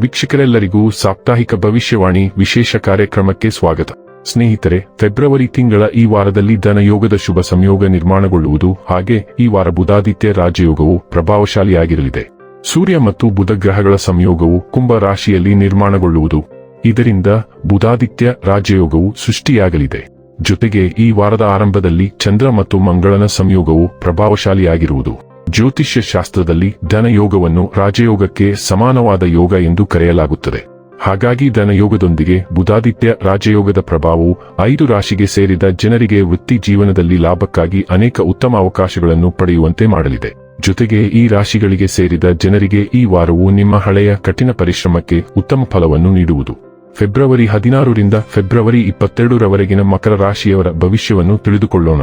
ವೀಕ್ಷಕರೆಲ್ಲರಿಗೂ ಸಾಪ್ತಾಹಿಕ ಭವಿಷ್ಯವಾಣಿ ವಿಶೇಷ ಕಾರ್ಯಕ್ರಮಕ್ಕೆ ಸ್ವಾಗತ. ಸ್ನೇಹಿತರೆ, ಫೆಬ್ರವರಿ ತಿಂಗಳ ಈ ವಾರದಲ್ಲಿ ಧನಯೋಗದ ಶುಭ ಸಂಯೋಗ ನಿರ್ಮಾಣಗೊಳ್ಳುವುದು ಹಾಗೆ ಈ ವಾರ ಬುಧಾದಿತ್ಯ ರಾಜಯೋಗವು ಪ್ರಭಾವಶಾಲಿಯಾಗಿರಲಿದೆ. ಸೂರ್ಯ ಮತ್ತು ಬುಧ ಗ್ರಹಗಳ ಸಂಯೋಗವು ಕುಂಭ ರಾಶಿಯಲ್ಲಿ ನಿರ್ಮಾಣಗೊಳ್ಳುವುದು. ಇದರಿಂದ ಬುಧಾದಿತ್ಯ ರಾಜಯೋಗವು ಸೃಷ್ಟಿಯಾಗಲಿದೆ. ಜೊತೆಗೆ ಈ ವಾರದ ಆರಂಭದಲ್ಲಿ ಚಂದ್ರ ಮತ್ತು ಮಂಗಳನ ಸಂಯೋಗವು ಪ್ರಭಾವಶಾಲಿಯಾಗಿರುವುದು. ಜ್ಯೋತಿಷ್ಯ ಶಾಸ್ತ್ರದಲ್ಲಿ ಧನಯೋಗವನ್ನು ರಾಜಯೋಗಕ್ಕೆ ಸಮಾನವಾದ ಯೋಗ ಎಂದು ಕರೆಯಲಾಗುತ್ತದೆ. ಹಾಗಾಗಿ ಧನಯೋಗದೊಂದಿಗೆ ಬುಧಾದಿತ್ಯ ರಾಜಯೋಗದ ಪ್ರಭಾವವು ಐದು ರಾಶಿಗೆ ಸೇರಿದ ಜನರಿಗೆ ವೃತ್ತಿ ಜೀವನದಲ್ಲಿ ಲಾಭಕ್ಕಾಗಿ ಅನೇಕ ಉತ್ತಮ ಅವಕಾಶಗಳನ್ನು ಪಡೆಯುವಂತೆ ಮಾಡಲಿದೆ. ಜೊತೆಗೆ ಈ ರಾಶಿಗಳಿಗೆ ಸೇರಿದ ಜನರಿಗೆ ಈ ವಾರವು ನಿಮ್ಮ ಹಳೆಯ ಕಠಿಣ ಪರಿಶ್ರಮಕ್ಕೆ ಉತ್ತಮ ಫಲವನ್ನು ನೀಡುವುದು. ಫೆಬ್ರವರಿ ಹದಿನಾರರಿಂದ ಫೆಬ್ರವರಿ ಇಪ್ಪತ್ತೆರಡರವರೆಗಿನ ಮಕರ ರಾಶಿಯವರ ಭವಿಷ್ಯವನ್ನು ತಿಳಿದುಕೊಳ್ಳೋಣ.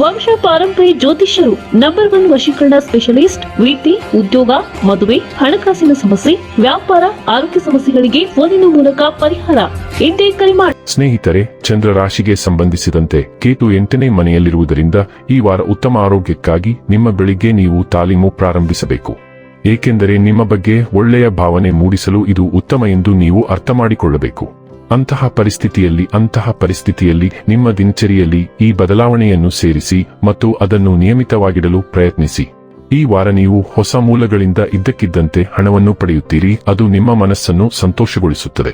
ವಂಶ ಪಾರಂಪರ್ಯ ಜ್ಯೋತಿಷ್ಯರು ನಂಬರ್ ಒನ್ ವಶೀಕರಣ ಸ್ಪೆಷಲಿಸ್ಟ್ ವೃತ್ತಿ ಉದ್ಯೋಗ, ಮದುವೆ, ಹಣಕಾಸಿನ ಸಮಸ್ಯೆ, ವ್ಯಾಪಾರ, ಆರೋಗ್ಯ ಸಮಸ್ಯೆಗಳಿಗೆ ಫೋನಿನ ಮೂಲಕ ಪರಿಹಾರ. ಇಂದೇ ಕರೆ ಮಾಡಿ ಸ್ನೇಹಿತರೆ, ಚಂದ್ರ ರಾಶಿಗೆ ಸಂಬಂಧಿಸಿದಂತೆ ಕೇತು ಎಂಟನೇ ಮನೆಯಲ್ಲಿರುವುದರಿಂದ ಈ ವಾರ ಉತ್ತಮ ಆರೋಗ್ಯಕ್ಕಾಗಿ ನಿಮ್ಮ ಬೆಳಿಗ್ಗೆ ನೀವು ತಾಲೀಮು ಪ್ರಾರಂಭಿಸಬೇಕು. ಏಕೆಂದರೆ ನಿಮ್ಮ ಬಗ್ಗೆ ಒಳ್ಳೆಯ ಭಾವನೆ ಮೂಡಿಸಲು ಇದು ಉತ್ತಮ ಎಂದು ನೀವು ಅರ್ಥ ಮಾಡಿಕೊಳ್ಳಬೇಕು. ಅಂತಹ ಪರಿಸ್ಥಿತಿಯಲ್ಲಿ ಅಂತಹ ಪರಿಸ್ಥಿತಿಯಲ್ಲಿ ನಿಮ್ಮ ದಿನಚರಿಯಲ್ಲಿ ಈ ಬದಲಾವಣೆಯನ್ನು ಸೇರಿಸಿ ಮತ್ತು ಅದನ್ನು ನಿಯಮಿತವಾಗಿಡಲು ಪ್ರಯತ್ನಿಸಿ. ಈ ವಾರ ನೀವು ಹೊಸ ಮೂಲಗಳಿಂದ ಇದ್ದಕ್ಕಿದ್ದಂತೆ ಹಣವನ್ನು ಪಡೆಯುತ್ತೀರಿ, ಅದು ನಿಮ್ಮ ಮನಸ್ಸನ್ನು ಸಂತೋಷಗೊಳಿಸುತ್ತದೆ.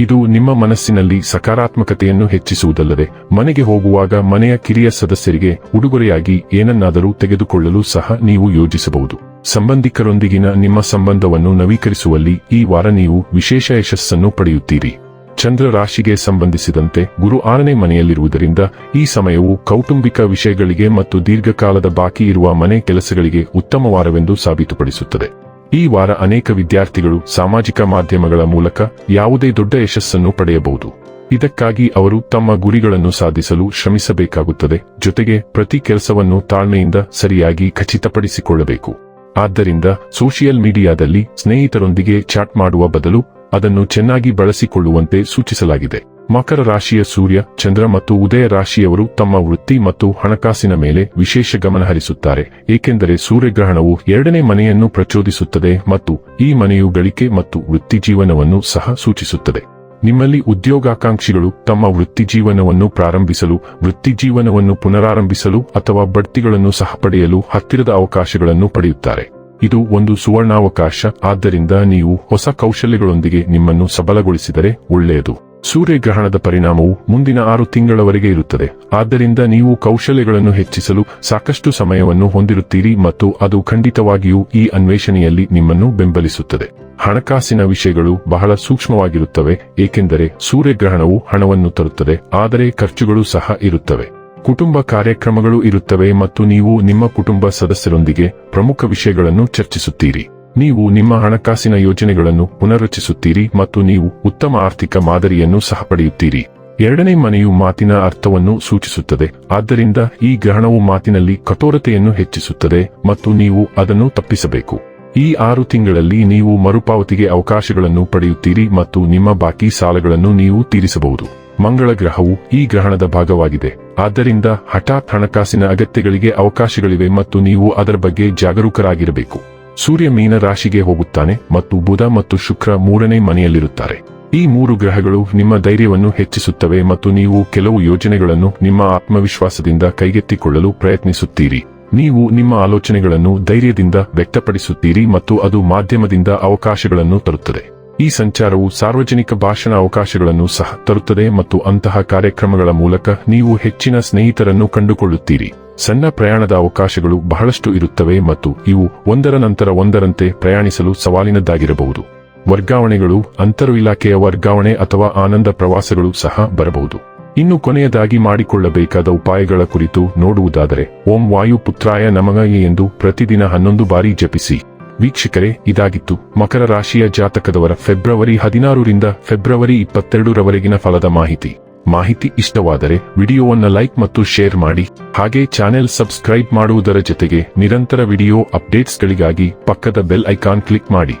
ಇದು ನಿಮ್ಮ ಮನಸ್ಸಿನಲ್ಲಿ ಸಕಾರಾತ್ಮಕತೆಯನ್ನು ಹೆಚ್ಚಿಸುವುದಲ್ಲದೆ, ಮನೆಗೆ ಹೋಗುವಾಗ ಮನೆಯ ಕಿರಿಯ ಸದಸ್ಯರಿಗೆ ಉಡುಗೊರೆಯಾಗಿ ಏನನ್ನಾದರೂ ತೆಗೆದುಕೊಳ್ಳಲು ಸಹ ನೀವು ಯೋಜಿಸಬಹುದು. ಸಂಬಂಧಿಕರೊಂದಿಗಿನ ನಿಮ್ಮ ಸಂಬಂಧವನ್ನು ನವೀಕರಿಸುವಲ್ಲಿ ಈ ವಾರ ನೀವು ವಿಶೇಷ ಯಶಸ್ಸನ್ನು ಪಡೆಯುತ್ತೀರಿ. ಚಂದ್ರ ರಾಶಿಗೆ ಸಂಬಂಧಿಸಿದಂತೆ ಗುರು ಆರನೇ ಮನೆಯಲ್ಲಿರುವುದರಿಂದ ಈ ಸಮಯವು ಕೌಟುಂಬಿಕ ವಿಷಯಗಳಿಗೆ ಮತ್ತು ದೀರ್ಘಕಾಲದ ಬಾಕಿ ಇರುವ ಮನೆ ಕೆಲಸಗಳಿಗೆ ಉತ್ತಮ ವಾರವೆಂದು ಸಾಬೀತುಪಡಿಸುತ್ತದೆ. ಈ ವಾರ ಅನೇಕ ವಿದ್ಯಾರ್ಥಿಗಳು ಸಾಮಾಜಿಕ ಮಾಧ್ಯಮಗಳ ಮೂಲಕ ಯಾವುದೇ ದೊಡ್ಡ ಯಶಸ್ಸನ್ನು ಪಡೆಯಬಹುದು. ಇದಕ್ಕಾಗಿ ಅವರು ತಮ್ಮ ಗುರಿಗಳನ್ನು ಸಾಧಿಸಲು ಶ್ರಮಿಸಬೇಕಾಗುತ್ತದೆ, ಜೊತೆಗೆ ಪ್ರತಿ ಕೆಲಸವನ್ನು ತಾಳ್ಮೆಯಿಂದ ಸರಿಯಾಗಿ ಖಚಿತಪಡಿಸಿಕೊಳ್ಳಬೇಕು. ಆದ್ದರಿಂದ ಸೋಷಿಯಲ್ ಮೀಡಿಯಾದಲ್ಲಿ ಸ್ನೇಹಿತರೊಂದಿಗೆ ಚಾಟ್ ಮಾಡುವ ಬದಲು ಅದನ್ನು ಚೆನ್ನಾಗಿ ಬಳಸಿಕೊಳ್ಳುವಂತೆ ಸೂಚಿಸಲಾಗಿದೆ. ಮಕರ ರಾಶಿಯ ಸೂರ್ಯ, ಚಂದ್ರ ಮತ್ತು ಉದಯ ರಾಶಿಯವರು ತಮ್ಮ ವೃತ್ತಿ ಮತ್ತು ಹಣಕಾಸಿನ ಮೇಲೆ ವಿಶೇಷ ಗಮನ ಹರಿಸುತ್ತಾರೆ. ಏಕೆಂದರೆ ಸೂರ್ಯಗ್ರಹಣವು ಎರಡನೇ ಮನೆಯನ್ನು ಪ್ರಚೋದಿಸುತ್ತದೆ ಮತ್ತು ಈ ಮನೆಯು ಗಳಿಕೆ ಮತ್ತು ವೃತ್ತಿ ಜೀವನವನ್ನು ಸಹ ಸೂಚಿಸುತ್ತದೆ. ನಿಮ್ಮಲ್ಲಿ ಉದ್ಯೋಗಾಕಾಂಕ್ಷಿಗಳು ತಮ್ಮ ವೃತ್ತಿ ಜೀವನವನ್ನು ಪ್ರಾರಂಭಿಸಲು, ವೃತ್ತಿ ಜೀವನವನ್ನು ಪುನರಾರಂಭಿಸಲು ಅಥವಾ ಬಡ್ತಿಗಳನ್ನು ಸಹ ಪಡೆಯಲು ಹತ್ತಿರದ ಅವಕಾಶಗಳನ್ನು ಪಡೆಯುತ್ತಾರೆ. ಇದು ಒಂದು ಸುವರ್ಣಾವಕಾಶ, ಆದ್ದರಿಂದ ನೀವು ಹೊಸ ಕೌಶಲ್ಯಗಳೊಂದಿಗೆ ನಿಮ್ಮನ್ನು ಸಬಲಗೊಳಿಸಿದರೆ ಒಳ್ಳೆಯದು. ಸೂರ್ಯಗ್ರಹಣದ ಪರಿಣಾಮವು ಮುಂದಿನ ಆರು ತಿಂಗಳವರೆಗೆ ಇರುತ್ತದೆ. ಆದ್ದರಿಂದ ನೀವು ಕೌಶಲ್ಯಗಳನ್ನು ಹೆಚ್ಚಿಸಲು ಸಾಕಷ್ಟು ಸಮಯವನ್ನು ಹೊಂದಿರುತ್ತೀರಿ ಮತ್ತು ಅದು ಖಂಡಿತವಾಗಿಯೂ ಈ ಅನ್ವೇಷಣೆಯಲ್ಲಿ ನಿಮ್ಮನ್ನು ಬೆಂಬಲಿಸುತ್ತದೆ. ಹಣಕಾಸಿನ ವಿಷಯಗಳು ಬಹಳ ಸೂಕ್ಷ್ಮವಾಗಿರುತ್ತವೆ, ಏಕೆಂದರೆ ಸೂರ್ಯಗ್ರಹಣವು ಹಣವನ್ನು ತರುತ್ತದೆ, ಆದರೆ ಖರ್ಚುಗಳು ಸಹ ಇರುತ್ತವೆ. ಕುಟುಂಬ ಕಾರ್ಯಕ್ರಮಗಳು ಇರುತ್ತವೆ ಮತ್ತು ನೀವು ನಿಮ್ಮ ಕುಟುಂಬ ಸದಸ್ಯರೊಂದಿಗೆ ಪ್ರಮುಖ ವಿಷಯಗಳನ್ನು ಚರ್ಚಿಸುತ್ತೀರಿ. ನೀವು ನಿಮ್ಮ ಹಣಕಾಸಿನ ಯೋಜನೆಗಳನ್ನು ಪುನರ್ರಚಿಸುತ್ತೀರಿ ಮತ್ತು ನೀವು ಉತ್ತಮ ಆರ್ಥಿಕ ಮಾದರಿಯನ್ನು ಸಹ ಪಡೆಯುತ್ತೀರಿ. ಎರಡನೇ ಮನೆಯು ಮಾತಿನ ಅರ್ಥವನ್ನು ಸೂಚಿಸುತ್ತದೆ. ಆದ್ದರಿಂದ ಈ ಗ್ರಹಣವು ಮಾತಿನಲ್ಲಿ ಕಠೋರತೆಯನ್ನು ಹೆಚ್ಚಿಸುತ್ತದೆ ಮತ್ತು ನೀವು ಅದನ್ನು ತಪ್ಪಿಸಬೇಕು. ಈ ಆರು ತಿಂಗಳಲ್ಲಿ ನೀವು ಮರುಪಾವತಿಗೆ ಅವಕಾಶಗಳನ್ನು ಪಡೆಯುತ್ತೀರಿ ಮತ್ತು ನಿಮ್ಮ ಬಾಕಿ ಸಾಲಗಳನ್ನು ನೀವು ತೀರಿಸಬಹುದು. ಮಂಗಳ ಗ್ರಹವು ಈ ಗ್ರಹಣದ ಭಾಗವಾಗಿದೆ. ಆದ್ದರಿಂದ ಹಠಾತ್ ಹಣಕಾಸಿನ ಅಗತ್ಯಗಳಿಗೆ ಅವಕಾಶಗಳಿವೆ ಮತ್ತು ನೀವು ಅದರ ಬಗ್ಗೆ ಜಾಗರೂಕರಾಗಿರಬೇಕು. ಸೂರ್ಯ ಮೀನ ರಾಶಿಗೆ ಹೋಗುತ್ತಾನೆ ಮತ್ತು ಬುಧ ಮತ್ತು ಶುಕ್ರ ಮೂರನೇ ಮನೆಯಲ್ಲಿರುತ್ತಾರೆ. ಈ ಮೂರು ಗ್ರಹಗಳು ನಿಮ್ಮ ಧೈರ್ಯವನ್ನು ಹೆಚ್ಚಿಸುತ್ತವೆ ಮತ್ತು ನೀವು ಕೆಲವು ಯೋಜನೆಗಳನ್ನು ನಿಮ್ಮ ಆತ್ಮವಿಶ್ವಾಸದಿಂದ ಕೈಗೆತ್ತಿಕೊಳ್ಳಲು ಪ್ರಯತ್ನಿಸುತ್ತೀರಿ. ನೀವು ನಿಮ್ಮ ಆಲೋಚನೆಗಳನ್ನು ಧೈರ್ಯದಿಂದ ವ್ಯಕ್ತಪಡಿಸುತ್ತೀರಿ ಮತ್ತು ಅದು ಮಾಧ್ಯಮದಿಂದ ಅವಕಾಶಗಳನ್ನು ತರುತ್ತದೆ. ಈ ಸಂಚಾರವು ಸಾರ್ವಜನಿಕ ಭಾಷಣ ಅವಕಾಶಗಳನ್ನು ಸಹ ತರುತ್ತದೆ ಮತ್ತು ಅಂತಹ ಕಾರ್ಯಕ್ರಮಗಳ ಮೂಲಕ ನೀವು ಹೆಚ್ಚಿನ ಸ್ನೇಹಿತರನ್ನು ಕಂಡುಕೊಳ್ಳುತ್ತೀರಿ. ಸಣ್ಣ ಪ್ರಯಾಣದ ಅವಕಾಶಗಳು ಬಹಳಷ್ಟು ಇರುತ್ತವೆ ಮತ್ತು ಇವು ಒಂದರ ನಂತರ ಒಂದರಂತೆ ಪ್ರಯಾಣಿಸಲು ಸವಾಲಿನದ್ದಾಗಿರಬಹುದು. ವರ್ಗಾವಣೆಗಳು, ಅಂತರ ಇಲಾಖೆಯ ವರ್ಗಾವಣೆ ಅಥವಾ ಆನಂದ ಪ್ರವಾಸಗಳು ಸಹ ಬರಬಹುದು. ಇನ್ನು ಕೊನೆಯದಾಗಿ ಮಾಡಿಕೊಳ್ಳಬೇಕಾದ ಉಪಾಯಗಳ ಕುರಿತು ನೋಡುವುದಾದರೆ, ಓಂ ವಾಯು ಪುತ್ರಾಯ ನಮಗಾಯಿ ಎಂದು ಪ್ರತಿದಿನ ಹನ್ನೊಂದು ಬಾರಿ ಜಪಿಸಿ. ವೀಕ್ಷಕರೇ, ಇದಾಗಿತ್ತು. ಮಕರ ರಾಶಿಯ ಜಾತಕದವರ ಫೆಬ್ರವರಿ ಹದಿನಾರರಿಂದ ಫೆಬ್ರವರಿ ಇಪ್ಪತ್ತೆರಡರವರೆಗಿನ ಫಲದ ಮಾಹಿತಿ. ಮಾಹಿತಿ ಇಷ್ಟವಾದರೆ ವಿಡಿಯೋವನ್ನು ಲೈಕ್ ಮತ್ತು ಶೇರ್ ಮಾಡಿ. ಹಾಗೆ ಚಾನೆಲ್ ಸಬ್ಸ್ಕ್ರೈಬ್ ಮಾಡುವುದರ ಜೊತೆಗೆ ನಿರಂತರ ವಿಡಿಯೋ ಅಪ್ಡೇಟ್ಸ್ಗಳಿಗಾಗಿ ಪಕ್ಕದ ಬೆಲ್ ಐಕಾನ್ ಕ್ಲಿಕ್ ಮಾಡಿ.